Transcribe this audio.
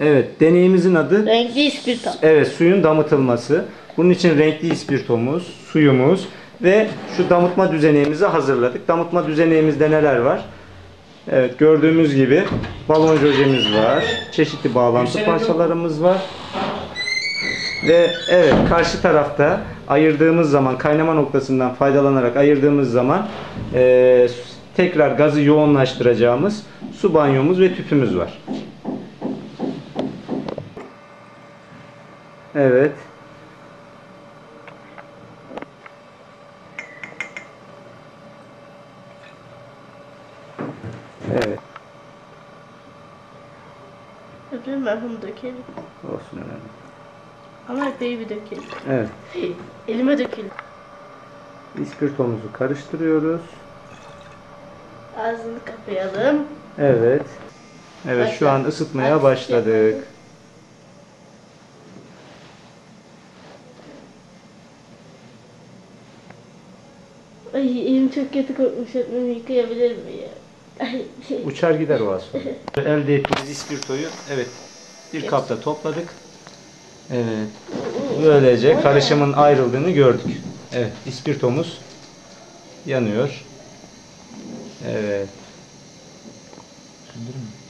Evet, deneyimizin adı Renkli ispirto. evet suyun damıtılması. Bunun için renkli ispirtomuz, suyumuz ve şu damıtma düzeneğimizi hazırladık. Damıtma düzeneğimizde neler var? Evet, gördüğümüz gibi balon jojemiz var. Çeşitli bağlantı parçalarımız var. Ve evet karşı tarafta ayırdığımız zaman kaynama noktasından faydalanarak ayırdığımız zaman eee, tekrar gazı yoğunlaştıracağımız su banyomuz ve tüpümüz var. Evet. Evet. Öpeyim ben bunu dökelim. Olsun önemli. Ama epey bir dökelim. Evet. Elime dökelim. İspirtomuzu karıştırıyoruz. Ağzını kapayalım. Evet. Evet şu an ısıtmaya başladık. Ay elim çok kötü kokmuş. Öpmemi yıkayabilir miyim? Ay, Uçar gider o az sonra. Elde ettiğimiz ispirtoyu evet bir kapta topladık. Evet. Böylece karışımın ayrıldığını gördük. Evet ispirtomuz yanıyor. Evet. Söndürür mü?